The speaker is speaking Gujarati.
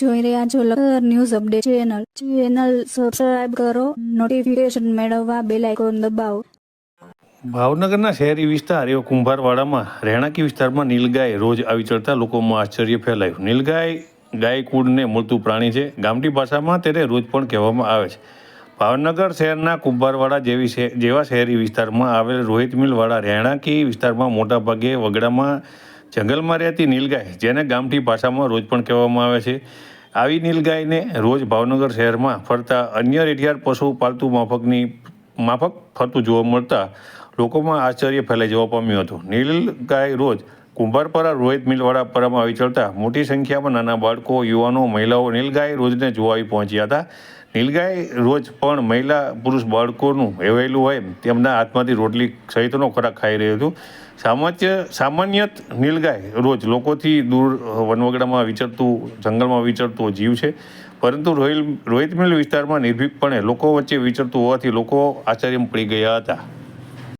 જોઈ રહ્યા છો Lakhtar news update channel. Channel subscribe કરો નોટિફિકેશન મેળવવા બેલ આઇકોન દબાવો. ભાવનગરના શહેરી વિસ્તાર, એવા કુંભારવાડામાં, રહેણાંકી વિસ્તારમાં નીલગાય રોજ આવી ચડતા લોકોમાં આશ્ચર્ય ફેલાયું. નીલગાય ગાય કુળને મળતું પ્રાણી છે. ગામડી ભાષામાં તેને રોજ પણ કહેવામાં આવે છે. ભાવનગર શહેરના કુંભારવાડા જેવી જેવા શહેરી વિસ્તારમાં આવેલ રોહિત મિલવાળા રહેણાંકી વિસ્તારમાં મોટાભાગે વગડામાં જંગલમાં રહેતી નીલગાય, જેને ગામઠી ભાષામાં રોજ પણ કહેવામાં આવે છે. આવી નીલગાયને રોજ ભાવનગર શહેરમાં ફરતા અન્ય રેઢિયાર પશુ પાલતુ માફકની, માફક ફરતું જોવા મળતા લોકોમાં આશ્ચર્ય ફેલાઈ જવા પામ્યું હતું. નીલગાય રોજ કુંભારપરા રોહિત મિલવાડા પરામાં આવી ચડતા મોટી સંખ્યામાં નાના બાળકો, યુવાનો, મહિલાઓ નીલગાય રોજને જોવા આવી પહોંચ્યા હતા. નીલગાય રોજ પણ મહિલા પુરુષ બાળકોનું હેવાયેલું હોય તેમના હાથમાંથી રોટલી સહિતનો ખોરાક ખાઈ રહ્યું હતું. સામાન્ય સામાન્યત નીલગાય રોજ લોકોથી દૂર વનવગડામાં વિચરતું, જંગલમાં વિચરતો જીવ છે. પરંતુ રોહિલ, રોહિત મિલ વિસ્તારમાં નિર્ભીકપણે લોકો વચ્ચે વિચરતું હોવાથી લોકો આશ્ચર્યમાં પડી ગયા હતા.